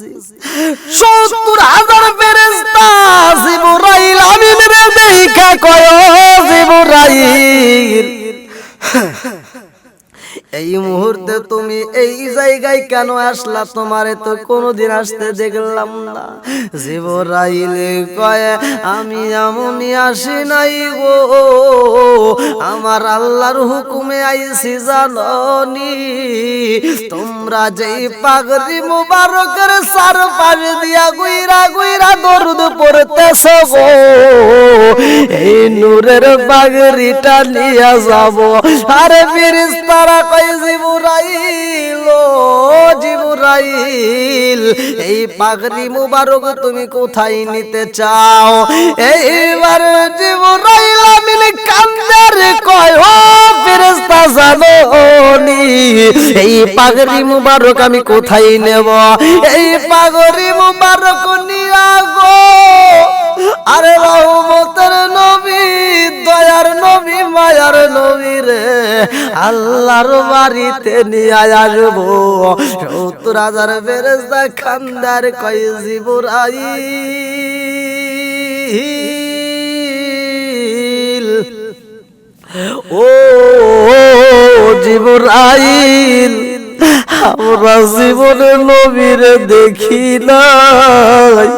দেখতেছি সত্তর হাজার ফেরেস্তা জিবরাইল আমিনের দেখা কয় জিবরাইল। এই মুহূর্তে তুমি এই জায়গায় কেন আসলা? তোমারে তো কোনোদিন আসতে দেখলাম না। জীবরাইলে কয়, আমি এমনই আসি নাই গো। আমার আল্লাহর হুকুমে আইছি, জাননি। তোমরা যেই পাগড়ি মুবারকের সার পাশ দিয়া গুইরা গুইরা দরুদ পড়তেছ গো। এই নূরের পাগড়িটা নিয়ে যাব। আরে ফিরিস্তারা কই জিবুরাইল জিবুরাইল, এই পাগড়ি মুবারক তুমি কোথায় নিতে চাও? এইবার জিবুরাইল আমিন কান্দার কয়, ও ফেরেশতা জানোনি, এই পাগড়ি মুবারক আমি কোথায় নেব? এই পাগড়ি মুবারক নিয়া গো। আরে রহমতের নবী, দয়ার নবী, মায়ার নবী রে। আল্লাহর বাড়িতে নিয়ে আসব। সত্তর হাজার ফেরেস্তা খান্দার কয় জিবুরাইল। ও, জিবরাইল, আমরা জীবনে নবীরে দেখি নাই।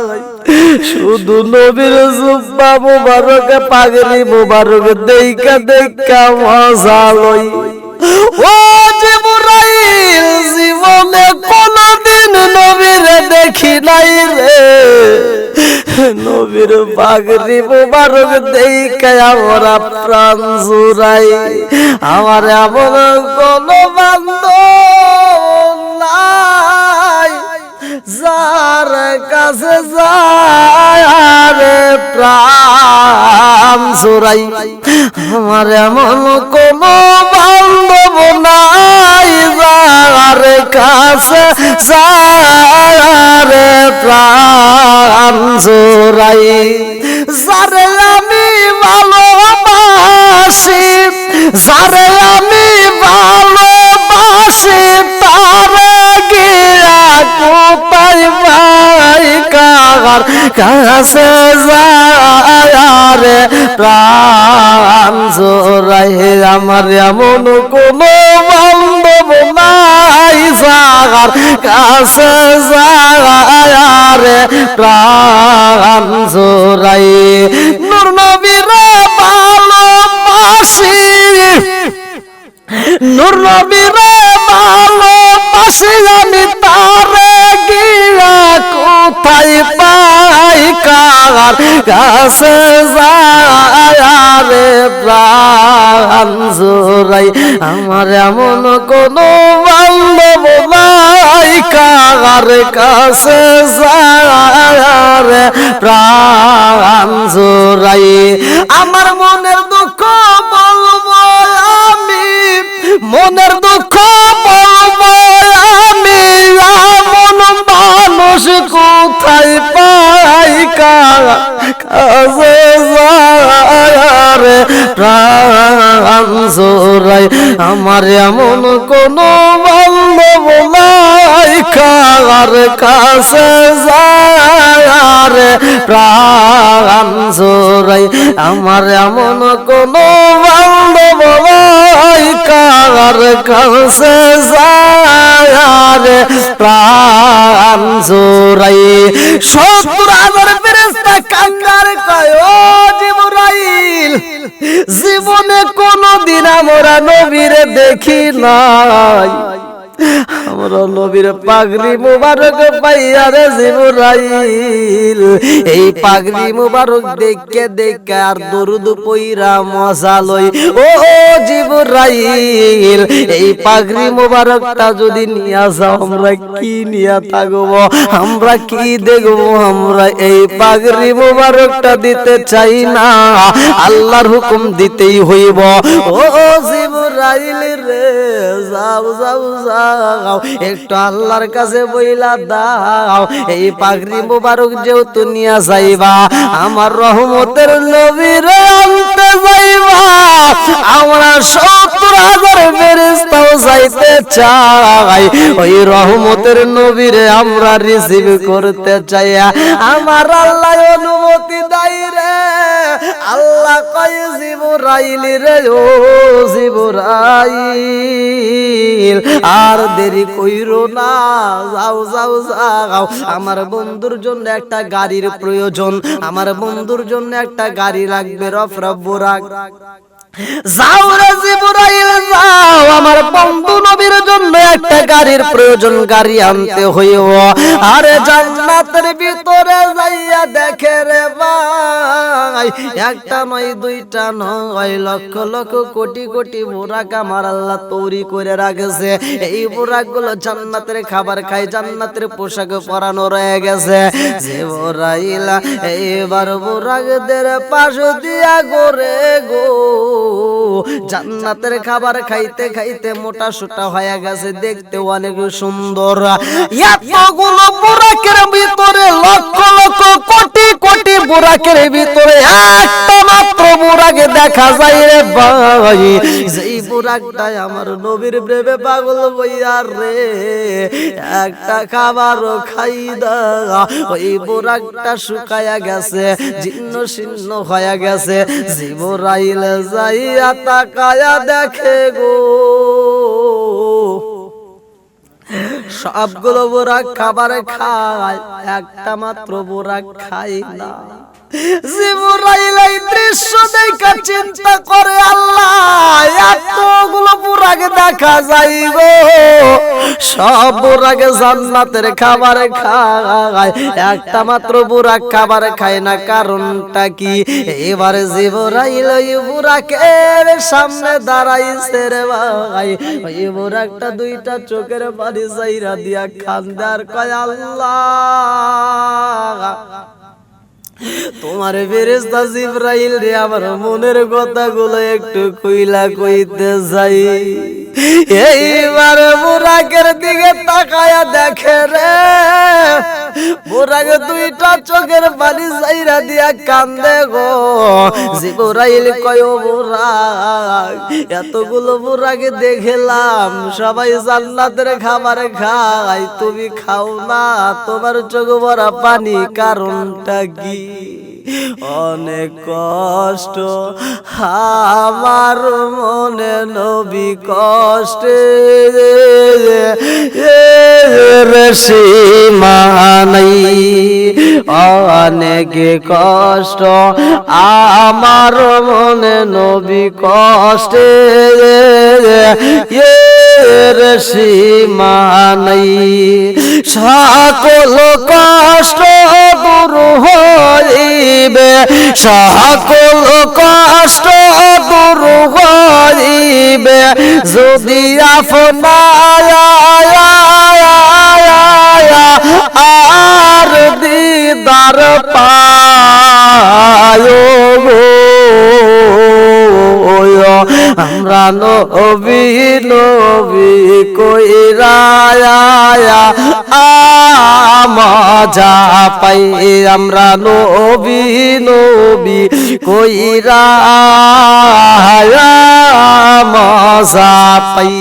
শুধু নবীর জুব্বা মুবারক পাগড়ি মুবারক দেইকা দেইকা মজা লই। ও জিবরাইল, জীবনে কোনদিন নবীরে দেখি নাই রে। নবীর পাগড়ি মুবারক দেইকা আমরা প্রাণ জুড়াই। আমার এমন কোন বান্ধব যার কাছে যায় প্রাণ জোড়াই আমার এমন কোন বান্ধব নাই যার কাছে যায় প্রাণ জোড়াই যারে আমি ভালোবাসি, যারে আমি ভালোবাসি, তারে গিয়া কোপাই পাই কার কাছে যায় প্রাণ জোড়াই আমার এমন কোনো বান্ধব নাই যার কাছে যায় প্রাণ জোড়াই। নূর নবীরে ভালোবাসি। নূর নবীরে ভালোবাসি আমি গিয়া কোথায় পাই কার কাছে যায় প্রাণ জোড়াই। আমার এমন কোন বান্ধব নাই কার কাছে যায় প্রাণ জোড়াই। আমার মনের দুঃখ বলব আমি, মনের দুঃখ প্রাণ আমার এমন কোন বান্ধব নাই, কার কাছে যায়? প্রাণ জোড়াই আমার এমন কোন বান্ধব নাই কার কাছে যায় প্রাণ জোরাই। সত্তর ফেরেস্তা কান্দার কয় ও জিবরাইল। জীবনে কোনদিন আমরা নবীরে দেখি নাই। আমরা নবীর পাগড়ি মুবারক পাইয়া রে জিবরাইল। এই পাগড়ি মুবারক দেখে দেখে আর দরুদ পইরা মজা লই। ও জিবরাইল, এই পাগড়ি মুবারকটা যদি নিয়া যাও, আমরা কি নিয়া থাকব? আমরা কি দেখব? আমরা এই পাগড়ি মুবারকটা দিতে চাই না। আল্লাহর হুকুম দিতেই হইব। ও জিবরাইল রে, যাও যাও যাও। দাও, একটু আল্লাহর কাছে বইলা দাও। এই পাগড়ি মুবারক যেহেতু নিয়া যাইবা, আমার রহমতের নবীর আনতে যাইবা। আমরা সত্তর হাজার ফেরেস্তাও যাইতে চাই। ওই রহমতের নবীরে আমরা রিসিভ করতে চাই। আমার আল্লাহ অনুমতি দেয় রে। আল্লাহ কয় জিবরাইল রে ও জিবরাইল, আর দেরি কইরো না, যাও যাও যাও। আমার বন্ধুর জন্য একটা গাড়ির প্রয়োজন, আমার বন্ধুর জন্য একটা গাড়ি লাগবে, রফ বুরাক একটা গাড়ির প্রয়োজন, গাড়ি জান্নাতের ভিতরে দেখে রে একটা নয়, দুইটা নয়, লক্ষ লক্ষ কোটি কোটি তৈরি করে রাখেছে। এই বোরাকগুলো জান্নাতের খাবার খায়, জান্নাতের পোশাক পরানো রয়ে গেছে। যে বোরাইলা এইবার বোরাকদের পাশ দিয়া গোরে গো। জান্নাতের খাবার খাইতে খাইতে মোটা সোটা হয়ে গেছে, দেখতে অনেক সুন্দর। এতগুলো বুরাকের ভিতরে লক্ষ লক্ষ কোটি কোটি বুরাকের ভিতরে একটা মাত্র বুরাকে দেখা যায় রে ভাই। যেই আমার নবীর প্রেমে পাগল বইয়া রে। একটা খাবারও খাই দা ওই বুরাকটা শুকায়া গেছে জীর্ণ শীর্ণ হয়ে গেছে। জীবরাইল যাইয়া তাকায়া দেখে গো। সবগুলো বোরা খাবার খায়, একটা মাত্র বোরা খাই না। জিবরাইল এই দৃশ্য খায়। একটা মাত্র বুড়া খাবার খায় না, কারণটা কি? এবারে জিবরাইল ওই সামনে দাঁড়াইছে রে ভাই। ওই বুড়াকটা দুইটা চোখের যাইরা দিয়া খান্দার কয়, আল্লাহ! তোমার ফেরেস্তা জিব্রাইল রে আমার মনের কথাগুলো একটু কইলা কইতে যাই। এইবার বুরাকের দিকে তাকায়া দেখে রে। বুরাকে দুইটা চোখের বাড়ি যাইরা দিয়া কান্দে গো। জিব্রাইল কয় বুরাক এতগুলো বুরাকে দেখলাম, সবাই জান্নাতের খাবার খায়। তুমি খাও না, তোমার চোখ ভরা পানি কারণটা কি? অনেক কষ্ট, আমার মনে নবী কষ্টে সীমানাই অনেক কষ্ট আমার মনে নবী কষ্টে এর সীমানাই সকল কষ্ট দূর হইবে, সকল কষ্ট হইবে যদি আর দিদার পায় আমরা নবী নবী কইরা মজা পাই আমরা নবী নবী কইরা মজা পাই।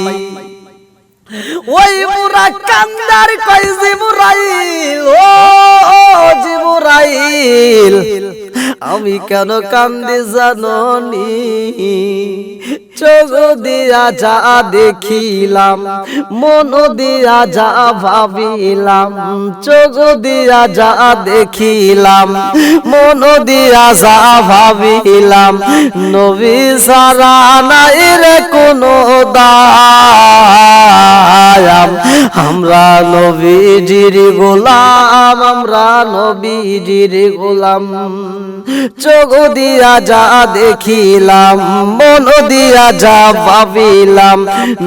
ওই মুরা কান্দার কই জিবরাইল ও আমি কেন কান্দি জাননি? চোখ দিয়া যা দেখিলাম মন দিয়া যা ভাবিলাম চোখ দিয়া যা দেখিলাম মন দিয়া যা ভাবিলাম, নবী সারা নাই রে কোনো দায়াম। আমরা নবীজির গোলাম, আমরা নবীজির গোলাম। চোখ দিয়া যা দেখিলাম মন দিয়া যা ভাবিলাম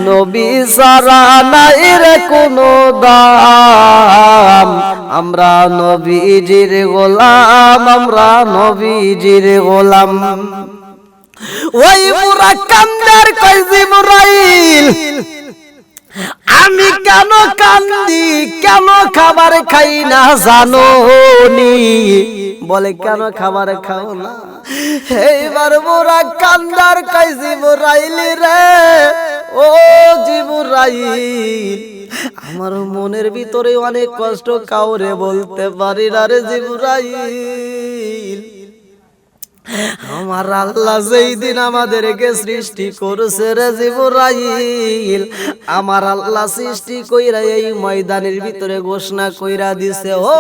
নবী সারা নাই রে কোনো দাম। আমরা নবীজির গোলাম, আমরা নবীজির গোলাম। ওই মুরা কান্দার কই জিবরাইল আমি কেন কান্দি কেন খাবার খাই না জানো নি বলে, কেন খাবার খাও না? এইবার মোরা কান্দার কাই জিবরাইলি রে? ও জিবরাইল, আমার মনের ভিতরে অনেক কষ্ট কাউরে বলতে পারি না রে জিবরাইল। আমার আল্লাহ যেই দিন আমাদেরকে সৃষ্টি করেছে রে জিবরাইল, আমার আল্লাহ সৃষ্টি কইরা এই ময়দানের ভিতরে ঘোষণা কইরা দিছে, ও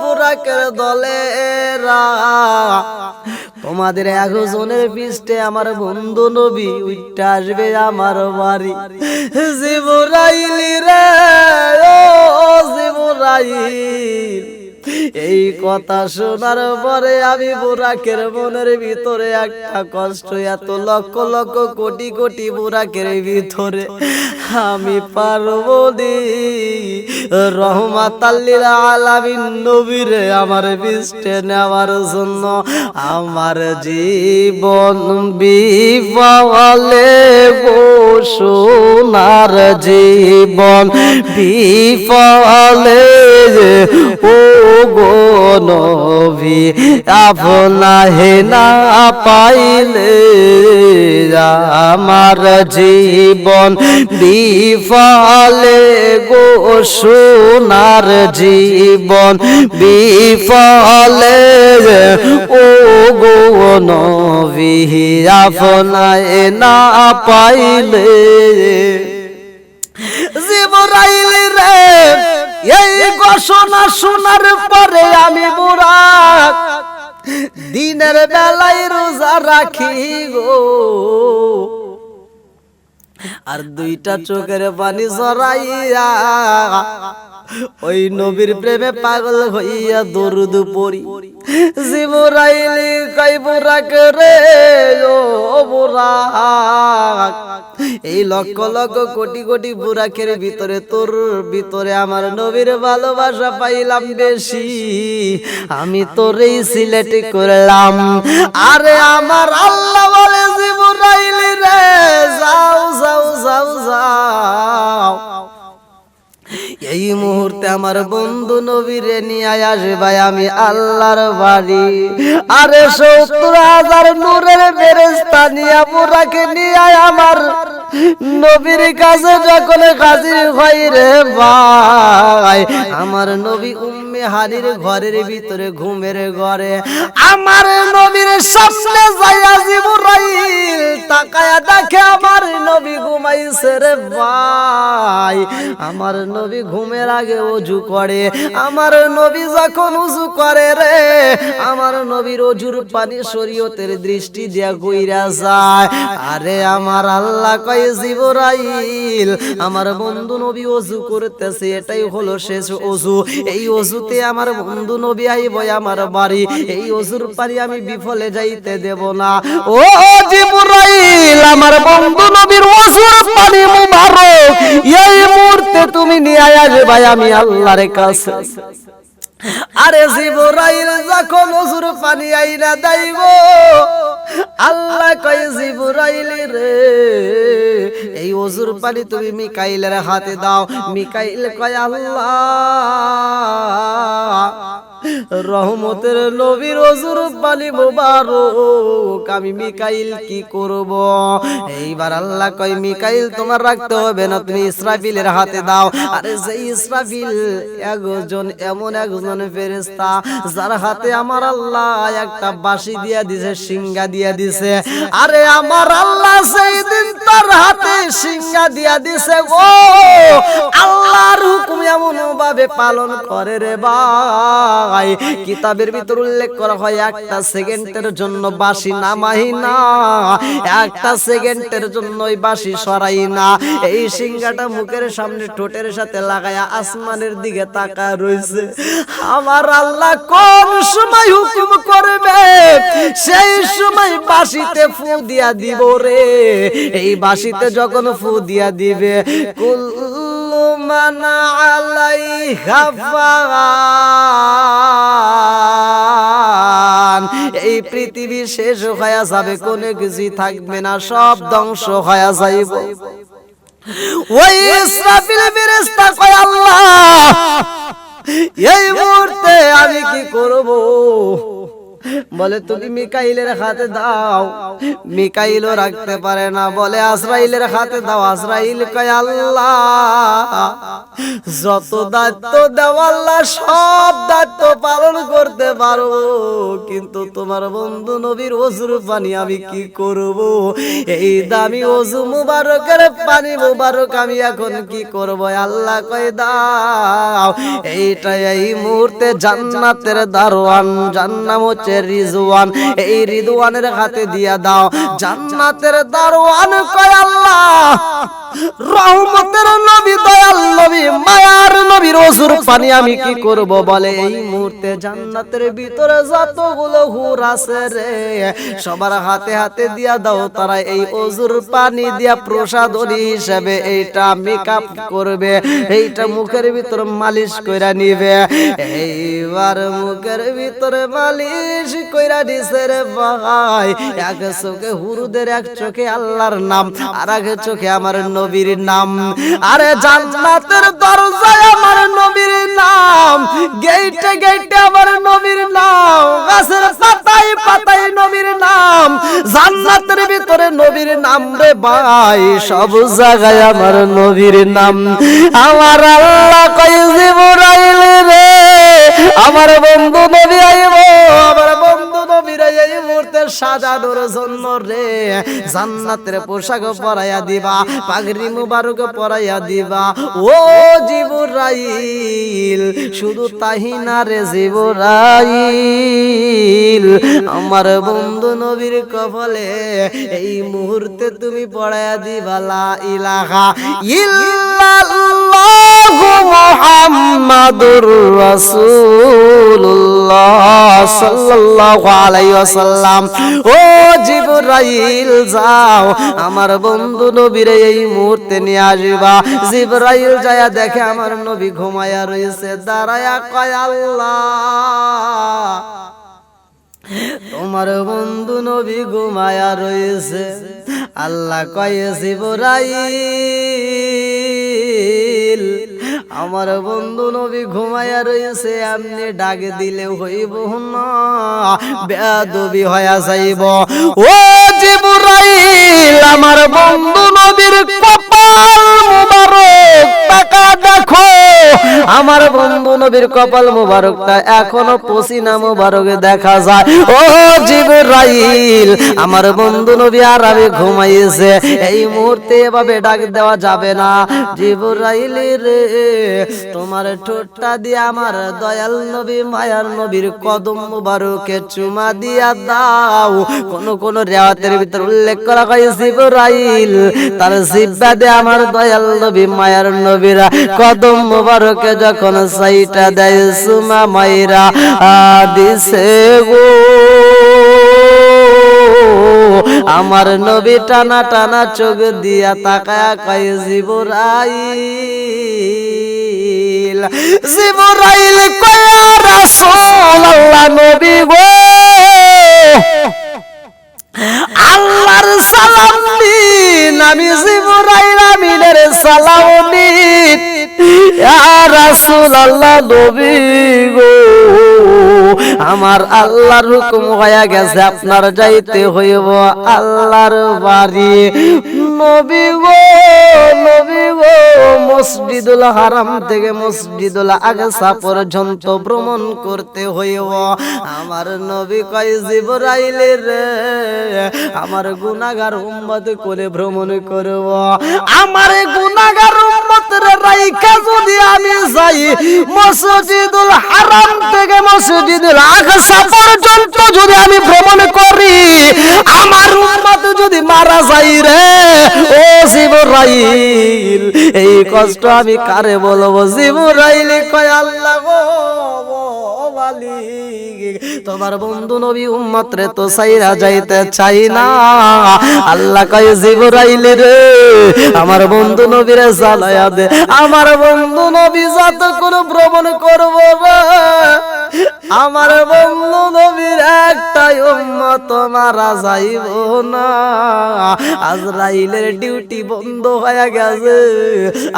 বুরাকের দলেরা, তোমাদের একজনের পৃষ্ঠে আমার বন্ধু নবী উইটা আসবে আমার বাড়ি। জিবরাইলি রে, ও জিবরাইল এই কথা শোনার পরে আমি বুরাকের মনের ভিতরে একটা কষ্ট এত লক্ষ লক্ষ কোটি কোটি বুরাকের ভিতরে আমি পারব দি। রহমাত আলামিন নবীরে আমার বিষ্টে নেওয়ার জন্য আমার জীবন বিফলে সোনার জীবন বিফলে ও গো আপনা হে না পাইলে আমার জীবন বিফলে গো সোনার জীবন বিফলে। ও গো আপনা হে না পাইলে ঘোষণা শোনার পরে আমি বুড়া দিনের বেলায় রোজা রাখি গো। আর দুইটা চোখের পানি সরাইয়া ওই নবীর প্রেমে পাগল হইয়া দরুদ পড়ি। জিবরাইলি কই বুরাক রে, ও বুরাক, এই লক্ষ লক্ষ কোটি কোটি বুরাকের ভিতরে তোর ভিতরে আমার নবীর ভালোবাসা পাইলাম বেশি। আমি তোরেই সিলেক্ট করলাম। আরে আমার আল্লাহ বলে, জিবরাইলি রে, যাও যাও যাও যাও। এই মুহূর্তে আমার বন্ধু নবীরে নিয়ে আসবে আমি আল্লাহর বাড়ি। আরে সত্তর হাজার নূরের বেরেস্তা নিয়ে পুরাকে নিয়ে আমার। নবীর কাছে যখন হাজির হয় রে ভাই, আমার নবী উম্মে হানির ঘরের ভিতরে ঘুমের ঘরে। আমার নবীর সামনে যাইয়া জিবরাইল তাকায়া দেখে আমার নবী ঘুমাইছে রে ভাই। আমার নবী ঘুমের আগে অজু করে। আমার নবী যখন উজু করে রে, আমার নবীর অজুর পানি শরীয়তের দৃষ্টি দিয়া কইরা যায়। আরে আমার আল্লাহ কয় জিবরাইল, আমার বন্ধু নবী অজু করতেছে, এটাই হলো শেষ অজু। এই অজুতে আমার বন্ধু নবী আইব, আমার বাড়ি। এই অজুর পারি আমি বিফলে যাইতে দেব না। ও জিবরাইল, আমার বন্ধু নবীর অজুর পানি মুবারক, এই মুহূর্তে তুমি নিয়ে আসবে আমি আল্লাহর কাছে। আরে জিবরাইল যখন অজুর পানি আইনা দাইব আল্লাহ কয় জিবরাইল রে এই অজুর পানি তুমি মিকাইলের হাতে দাও মিকাইল কয় আল্লাহ রহমতের নবীর অজুর পানি মোবারক, আমি মিকাইল কি করব? এইবার আল্লাহ কয়, মিকাইল, তোমার রাখতে হবে না, তুমি ইসরাফিলের হাতে দাও। আরে সেই ইসরাফিল একজন, এমন একজন ফেরেশতা, যার হাতে আমার আল্লাহ একটা বাঁশি দিয়া দিছে সিঙ্গা দিয়া দিছে। আরে আমার আল্লাহ সেই দিন তার হাতে সিঙ্গা দিয়া দিছে, ও আল্লাহর হুকুম এমন ভাবে পালন করে রে ভাই কিতাবের ভিতর উল্লেখ করা হয়, একটা সেকেন্ডের জন্য বাঁশি নামাই না। একটা সেকেন্ডের জন্য ওই বাঁশি সরাই না। এই সিঙ্গাটা মুখের সামনে ঠোঁটের সাথে লাগায়া আসমানের দিকে তাকা রইছে। আমার আল্লাহ কোন সময় হুকুম করবে? সেই সময় বাঁশিতে ফু দিয়া দিব রে। এই বাঁশিতে যখন ফু দিয়া দিবে কুল্লু মান আলাইহা ফান। এই পৃথিবী শেষ হয়ে যাবে, কোনো কিছুই থাকবে না, সব ধ্বংস হয়ে যাইব। ওই ইসরাফিল ফেরেশতা কয়, আল্লাহ, এই মুহূর্তে আমি কি করব? বলে তুমি মিকাইলের হাতে দাও। মিকাইলও রাখতে পারে না, বলে আজরাইলের হাতে দাও। আজরাইল কয়, আল্লাহ, যত দায়িত্ব দেওয়া আল্লাহ, সব দায়িত্ব পালন করতে পারো কিন্তু তোমার বন্ধু নবীর অজুর পানি আমি কি করব? এই দামি অজু মুবারকের পানি মুবারক আমি এখন কি করব? আল্লাহ কয়, দাও। এইটা এই মুহূর্তে জান্নাতের দারোয়ান। জান্নাম হচ্ছে রিজওয়ান। এই রিদওয়ানের হাতে দিয়া দাও। জান্নাতের দারোয়ান কয় আল্লাহ। রহমতের নবী, দয়াল নবী, মায়ার পানি আমি কি করব বলে? এই মুহূর্তে জান্নাতের ভিতরে যতগুলো হুর আছে রে, সবার হাতে হাতে দিয়া দাও। তারা এই অজুর পানি দিয়া প্রসাদনী হিসেবে এইটা মেকআপ করবে। এইটা মুখের ভিতরে মালিশ কইরা নিবে। এইবার মুখের ভিতরে মালিশ কইরা দিছে রে ভাই। এক চোখে হুরুদের, এক চোখে আল্লাহর নাম আর এক চোখে আমার নবীর নাম। আরে জান্নাতের দরজায় আমার নবীর নাম আমার নবীর নাম, গাছের পাতায় পাতায় নবীর নাম, জান্নাতের ভিতরে নবীর নাম রে ভাই, সব জায়গায় আমার নবীর নাম। আমার আল্লাহ কই জিবরাইল রে, আমার বন্ধু নবী আইব, আমার বন্ধু নবীর এই মুহূর্তে সাজানোর জন্য রে। জান্নাতের পোশাক পরাইয়া দিবা, পাগড়ি মুবারক পরাইয়া দিবা। ও জিবরাইল, শুধু তাহি না রে জিবরাইল। আমার বন্ধু নবীর কপালে এই মুহূর্তে তুমি পড়াইয়া দিবা, লা ইলাহা ইল্লাল্লাহু। মুহাম্মাদুর রাসূলুল্লাহ সাল্লাল্লাহু আলাইহি ওয়াসাল্লাম। ও জিবরাইল, যাও, আমার বন্ধু নবীর এই মুহূর্তে নিয়ে আসবা। জিবরাইল যায়া দেখে আমার নবী ঘুমায়া রয়েছে দাঁড়ায়া কয়, আল্লাহ, তোমার বন্ধু নবী ঘুমায়া রয়েছে আল্লাহ কয়ে, জিবরাইল আমার বন্ধু নবী ঘুমাইয়া রয়েছে আপনি ডাক দিলে হইব না বেদবি হইয়া যাইব। ও জিবরাইল, আমার বন্ধু নবীর কপাল মুবারক, টাকা দেখো। আমার বন্ধু নবীর কপাল মুবারকটা এখনও পসিনা মুবারক দেখা যায়। ও জিবরাইল, আমার বন্ধু নবী আর আমি ঘুমাইছে, এই মুহূর্তে এভাবে ডাক দেওয়া যাবে না। জিবরাইল রে, তোমার ঠোঁটটা দিয়ে আমার দয়াল নবী, মায়ার নবীর কদম মুবারকে চুমা দিয়া দাও। কোন কোন রেওয়াতের ভিতর উল্লেখ করা হয়, জিবরাইল, তার জিব্বা দিয়ে আমার দয়াল নবী, মায়ার নবীরা কদম মুবারকে যখন সাইটা দেয় সুমা মাইরা দিছে গো। আমার নবী টানা টানা চোখ দিয়া তাকায়া কয়, জিবরাইল জিবরাইল কয়া রাসূল নবী গো। আল্লাহর সালাম দিন, আমি জিবরাইল আমিনের সালাম দিন ইয়া রাসূলুল্লাহ নবী গো। আমার আল্লাহর হুকুম হয়ে গেছে, আপনার যাইতে হইব আল্লাহর বাড়ি। নবী গো নবী গো, মসজিদুল হারাম থেকে মসজিদুল আগসা পর্যন্ত ভ্রমণ করতে হইব। আমার নবী কয় জিবরাইলের রে, আমার গুনাহগার উম্মত করে ভ্রমণ করব। আমার গুনাহগার উম্মত রে রাইখা যদি আমি যাই, মসজিদুল হারাম থেকে মসজিদুল আগসা পর্যন্ত যদি আমি ভ্রমণ করি, আমার উম্মত যদি মারা যাই রে, ও জিবরাইল, এই কষ্ট আমি কারে বলব? জিবরাইল কয়, আল্লাহ গো মালিক তোমার বন্ধু নবী উম্মত রে তো সাইরা যাইতে চাই না। আল্লাহ কয় জিবরাইল রে। আমার বন্ধু নবীরে জ্বালায়া দে। আমার বন্ধু নবী যত কোন ভ্রমণ করব রে। আমার বন্ধু নবীর একটাই উম্মত, মারা যাইব না। আজরাইলের ডিউটি বন্ধ হয়ে গেছে।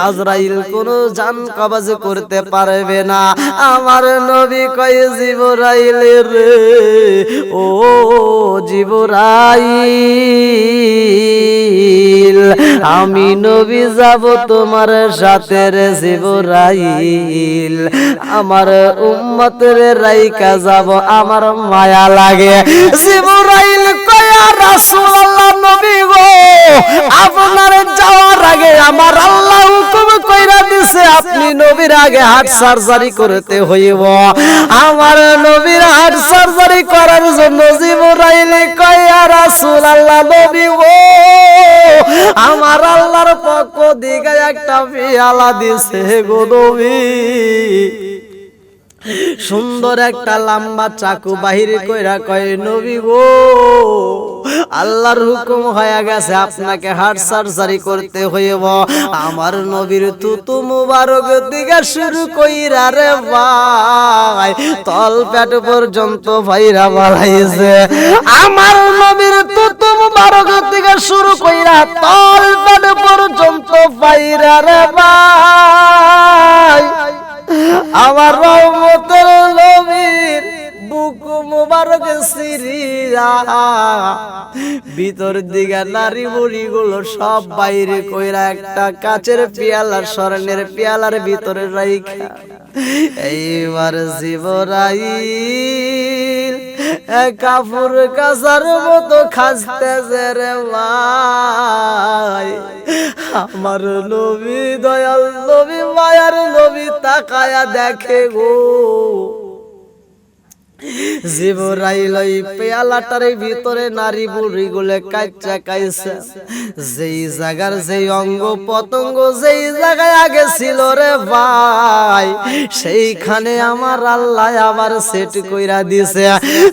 আজরাইল কোনো জান কবাজ করতে পারবে না। আমার নবী কয়ে, জিবরাইলের ও জিবরাইল, আমি নবী যাব তোমার সাথে রে জিবরাইল। আমার উম্মতের রাইকা যাব, আমার মায়া লাগে। জিবরাইল কয়া, রাসূলুল্লাহ নবী গো, আপনার যাওয়ার আগে আমার আল্লাহ হুকুম কইরা দিছে, আপনি নবীর আগে হার্ট সার্জারি করতে হইব। আমার নবীর হার্ট সার্জারি করার জন্য জিবরাইল কয়া, রাসূলুল্লাহ নবী গো, আমার আল্লাহর পক্ষ দিকে একটা পিয়ালা দিছে গো নবী। সুন্দর একটা লম্বা চাকু বাহিরে কইরা কয়, নবী গো, আল্লাহর হুকুম হয়ে গেছে, আপনাকে হার্ট সার্জারি করতে হইব। আমার নবীর তুতু মুবারক দিকে শুরু কইরা রে ভাই, তল পেট পর্যন্ত ভাইরা বাড়াইছে। আমার নবীর তুতু মুবারক দিকে শুরু কইরা তল পেট পর্যন্ত ভাইরা রে ভাই। আমার রহমতের নবীর বুক মুবারক সিরিয়া। ভিতর দিকে নারী বুড়ি গুলো সব বাইরে কইরা একটা কাচের পেয়ালার স্বর্ণের পেয়ালার ভিতরে রাইখা। এইবার জীবরাই কাপুর কাসার মতো খাসতেছে রে ভাই। আমার নবী দয়াল নবী মায়ার নবী তাকায়া দেখে গো। জিবরাইল ওই পেয়ালাটার ভিতরে নারী বুড়ি গুলে কাইছে। যেই জায়গার যেই অঙ্গ পতঙ্গ, যেই জায়গায় আগে ছিল রে ভাই, সেইখানে আমার আল্লাহ আবার সেট কইরা দিছে।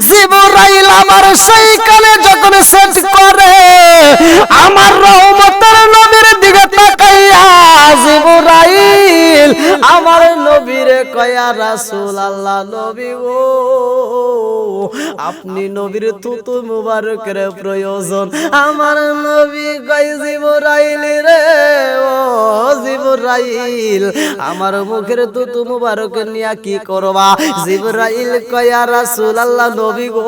জিবরাইল আমার সেইখানে যখন সেট করে, আমার রহমতের নবীর দিকে তাকাইয়া, জিবরাইল আমার নবীরে কয়া রাসূল আল্লাহ নবী গো আপনি নবীর তুতু মুবারকের প্রয়োজন। আমার নবী কয়, জিবরাইল রে ও, জিবরাইল, আমার মুখের তুতু মুবারক নিয়া কি করবা? জিবরাইল কয়া রাসূল আল্লাহ নবী গো,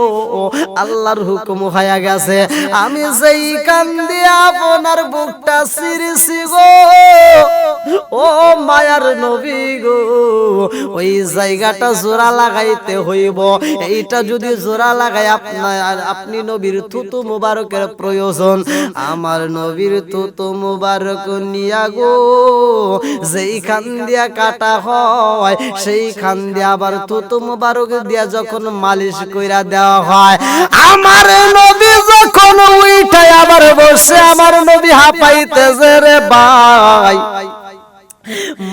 আল্লাহর হুকুম হয়ে গেছে। আমি যেই কান দিয়ে আপনার বুকটা সিরিছি গো, ও মায়ার নবী গো ওই জায়গাটা জোড়া লাগাইতে হইব। এইটা যদি জোড়া লাগাই, আপনার আপনি নবীর থুতু মুবারকের প্রয়োজন। আমার নবীর থুতু মুবারক নিয়া গো যেই খান দিয়া কাটা হয় সেই খান দিয়া আবার থুতু মুবারক দিয়া যখন মালিশ কইরা দেওয়া হয়, আমার নবী যখন উইঠায় আবার বসে, আমার নবী হাঁপাইতেছে রে ভাই।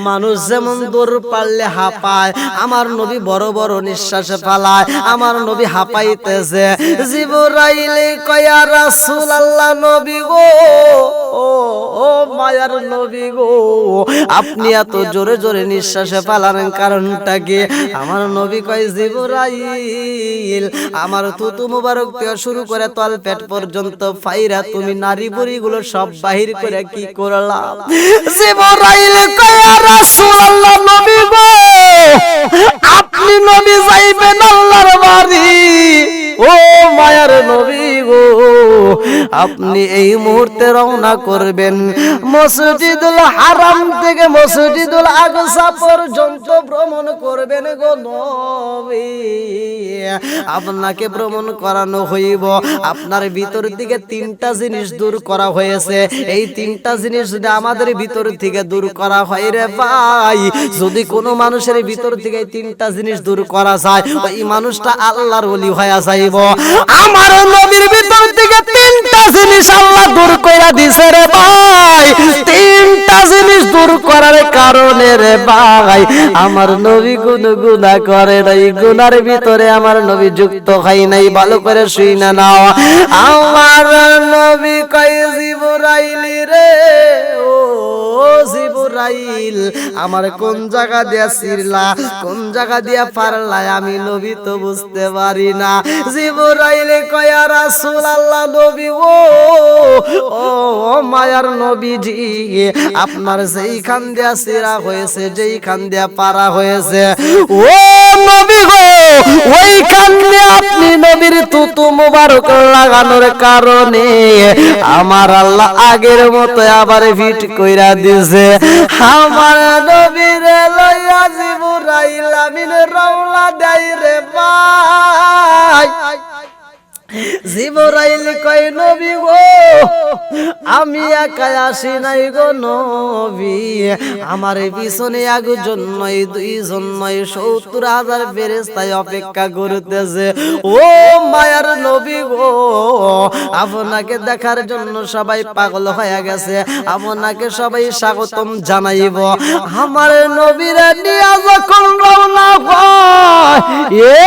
মানুষ যেমন দৌড় পারলে হাঁপায় আমার নবী বড় বড় নিঃশ্বাস ফালায় আমার নবী হাঁপাইতেছে। জিবরাইলে কয়া রাসূল আল্লাহ নবী গো ও মায়ার নবী গো আপনি এত জোরে জোরে নিঃশ্বাসে কারণটা কি? আমার নবী কয় জিবরাইল আমার তুতু মুবারক থেকে শুরু করে তল পেট পর্যন্ত ফাইরা তুমি নারী বুড়ি গুলো সব বাহির করে কি করলাম? জিবরাইল কয়া রাসূলুল্লাহ নবী গো। আপনি নবী যাইবেন আল্লাহর বাড়ি। ও মায়ার নবী গো, আপনি এই মুহূর্তে রওনা করবেন মসজিদুল হারাম থেকে মসজিদুল আকসা পর্যন্ত ভ্রমণ করবেন গো নবী। আপনাকে ভ্রমণ করানো হইব। আপনার ভিতর থেকে তিনটা জিনিস দূর করা হয়েছে। এই তিনটা জিনিস যদি আমাদের ভিতর থেকে দূর করা হয় রে ভাই, যদি কোনো মানুষের ভিতর থেকে তিনটা জিনিস দূর করা যায় ওই মানুষটা আল্লাহর ওলি হয়ে যাইব। আমার নবীর ভিতর থেকে তিনটা জিনিস আল্লাহ দূর কইরা দিছে রে ভাই। তিনটা জিনিস দূর করার কারণে রে ভাই আমার নবী গুন গুনা করে নাই গুনার ভিতরে আমার নবী যুক্ত খাই নাই ভালো করে শুই না নাও। আমার নবী কই জিবরাইলি রে ও জিবরাইল, আমার কোন জায়গা দিয়া ছিড়লা কোন জায়গা দিয়া পারলা আমি নবী তো বুঝতে পারি না। জিবরাইল কয়া রাসূল আল্লাহ নবী ও ও মায়ার নবীজি, আপনার যেইখান দিয়া ছিড়া হয়েছে, যেইখান দিয়া পারা হয়েছে, ও নবী গো, ওইখান দিয়ে আপনি নবীর তুতু মুবারক লাগানোর কারণে আমার আল্লাহ আগের মতো আবার ফিট কইরা দিছে আমার নবীর লইয়া জিবরাইল আমিন রাউলা দেয় রে ভাই। জিবরাইল কই নবী গো, আমি একা আসি নাই গো নবী। আমার পিছনে একজন নয়, দুইজন নয়, সত্তর হাজার ফেরেস্তায় অপেক্ষা করতেছে। ও মায়ার নবী গো, আপনাকে দেখার জন্য সবাই পাগল হয়ে গেছে। আপনাকে সবাই স্বাগতম জানাইব। আমার নবীরা নিয়ে যখন রওনা হয়, এ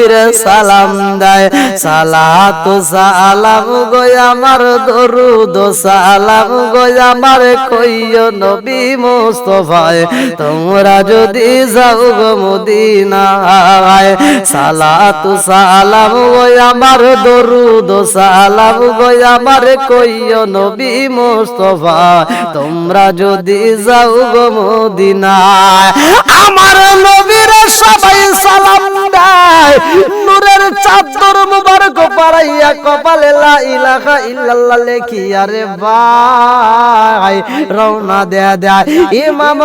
নবীর সালাম দেয়। সালাতু সালাম গো আমার দরুদ, সালাম গো আমার কইও নবী মুস্তফায়। তোমরা যদি যাও গো মদিনায়, সালাতু সালাম গো আমার দরুদ, সালাম গো আমার কইও নবী মুস্তফা তোমরা যদি যাও গো মদিনায়, আমার নবীর সবাই সালাম নূরের চাদর মুবারক পারাইয়া কপালে লা ইলাহা ইল্লাল্লাহ লেখি আরে ভাই রওনা দেয়া দেয় ইমাম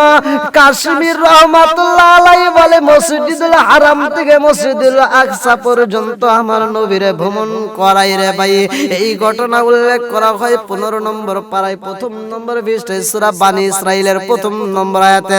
কাশ্মীর রহমাতুল্লাহ আলাইহি বলে মসজিদুল হারাম থেকে মসজিদুল আকসা পর্যন্ত আমার নবীরে ভ্রমণ করাই রে ভাই। এই ঘটনা উল্লেখ করা হয় পনেরো নম্বর পাড়ায় প্রথম নম্বর পৃষ্ঠায় সূরা বানি ইসরাইলের প্রথম নম্বর আয়াতে।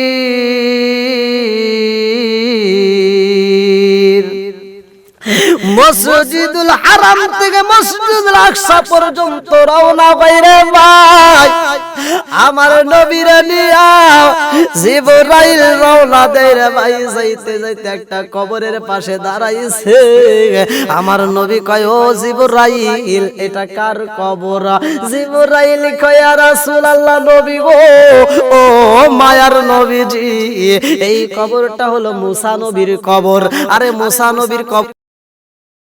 মসজিদুল হারাম থেকে মসজিদুল আকসা পর্যন্ত রওনা বাইরে ভাই। আমার নবীর জিবরাইল রওনা দেয় রে ভাই। যাইতে যাইতে একটা কবরের পাশে দাঁড়াইছে। আমার নবী কয়, ও জিবরাইল, এটা কার কবর? জিবরাইল কয় রাসূলুল্লাহ নবী গো, ও মায়ার নবীজি, এই কবরটা হলো মুসা নবীর কবর। আরে মুসা নবীর কবর